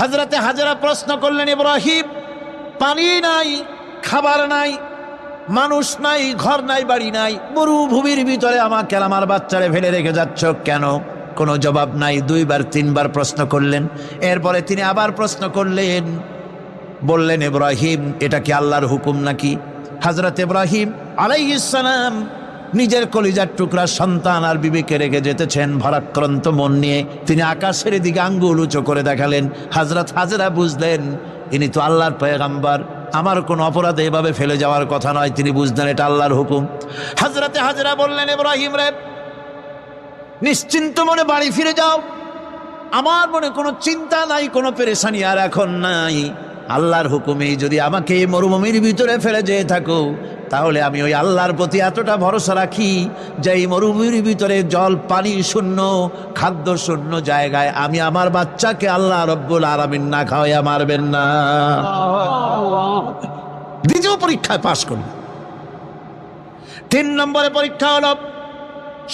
হাজরাতে হাজারা প্রশ্ন করলেন, ইব্রাহিম, পানি নাই, খাবার নাই, মানুষ নাই, ঘর নাই, বাড়ি নাই, মরুভূমির ভিতরে আমাকে আমার বাচ্চারে ফেলে রেখে যাচ্ছ কেন? কোনো জবাব নাই, দুইবার, তিনবার প্রশ্ন করলেন। এরপরে তিনি আবার প্রশ্ন করলেন, বললেন, ইব্রাহিম, এটা কি আল্লাহর হুকুম নাকি? হজরত ইব্রাহিম আলাইসালাম নিজের কলিজার টুকরা সন্তান আর বিবেকে রেখে যেতেছেন ভারাক্রান্ত মন নিয়ে। তিনি আকাশের দিকে আঙ্গুল উঁচু করে দেখালেন। হাজরত হাজরা বুঝলেন, ইনি তো আল্লাহর পয়গাম্বার। আমার কোনো অপরাধ এভাবে ফেলে যাওয়ার কথা নয়, তিনি বুঝলেন এটা আল্লাহর হুকুম। হাজরাতে হাজরা বললেন, ইব্রাহিম রে, নিশ্চিন্ত মনে বাড়ি ফিরে যাও। আমার মনে কোনো চিন্তা নাই, কোনো পেরেশানি আর এখন নাই। আল্লাহর হুকুমে যদি আমাকে এই মরুভূমির ভিতরে ফেলে যেয়ে থাকো, তাহলে আমি ওই আল্লাহর প্রতি এতটা ভরসা রাখি যে এই মরুভূমির ভিতরে জল, পানি শূন্য, খাদ্য শূন্য জায়গায় আমি আমার বাচ্চাকে আল্লাহ রব্বুল আরামিন না খাওয়াইয়া মারবেন না। দ্বিতীয় পরীক্ষায় পাশ করল তিন নম্বরে পরীক্ষা হলো,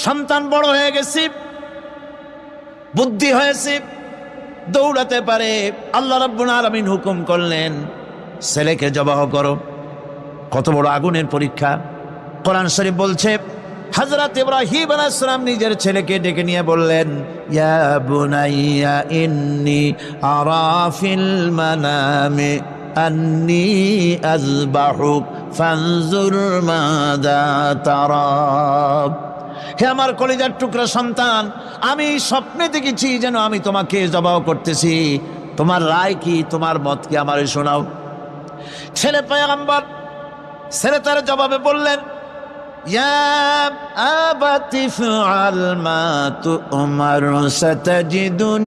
সন্তান বড় হয়ে গেছে, বুদ্ধি হয়েছে দৌড়াতে পারে। আল্লাহ রাব্বুল আলামিন হুকুম করলেন, ছেলেকে জবাহ করো। কত বড় আগুনের পরীক্ষা। কোরআন শরীফ বলছে, হযরত ইব্রাহিম আলাইহিস সালাম নিজের ছেলেকে ডেকে নিয়ে বললেন, ইয়া বুনাইয়া ইন্নী আরা ফিল মানামে আন্নি আযবাহুক ফানজুর মাদা তারা। হে আমার কলিজার টুকরা সন্তান, আমি স্বপ্নে দেখেছি যেন আমি তোমাকে জবাব করতেছি। তোমার রায় কি, তোমার মত কি আমার শোনাও। ছেলে পায়াম্বার ছেলে তার জবাবে বললেন, ইয়া আবাতি ফাআল মা তুমার সাতাজিদুন